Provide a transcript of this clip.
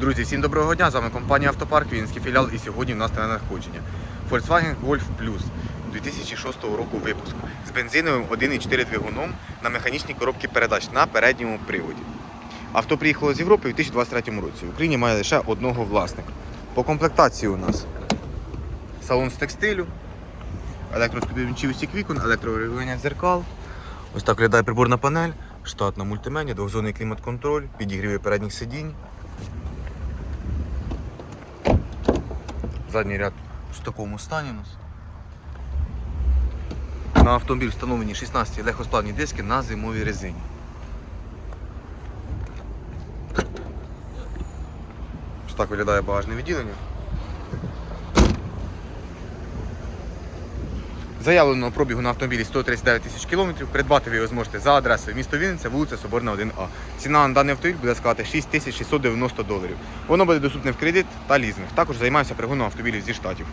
Друзі, всім доброго дня! З вами компанія Автопарк, Вінський філіал і сьогодні в нас на надходження. Volkswagen Golf Plus 2006 року випуску з бензиновим 1,4 двигуном на механічній коробці передач на передньому приводі. Авто приїхало з Європи у 2023 році. В Україні має лише одного власника. По комплектації у нас салон з текстилю, електроскопівничий усік вікон, електрорегулювання дзеркал. Ось так виглядає приборна панель, штатна мультимедіа, двохзонний клімат-контроль, підігріви передніх сидінь. Задній ряд в такому стані у нас. На автомобіль встановлені 16 легкосплавні диски на зимовій резині. Ось так виглядає багажне відділення. Заявленого пробігу на автомобілі 139 тисяч кілометрів. Придбати ви його зможете за адресою місто Вінниця, вулиця Соборна 1А. Ціна на даний автомобіль буде складати 6690 доларів. Воно буде доступне в кредит та лізинг. Також займаємося пригоном автомобілів зі штатів.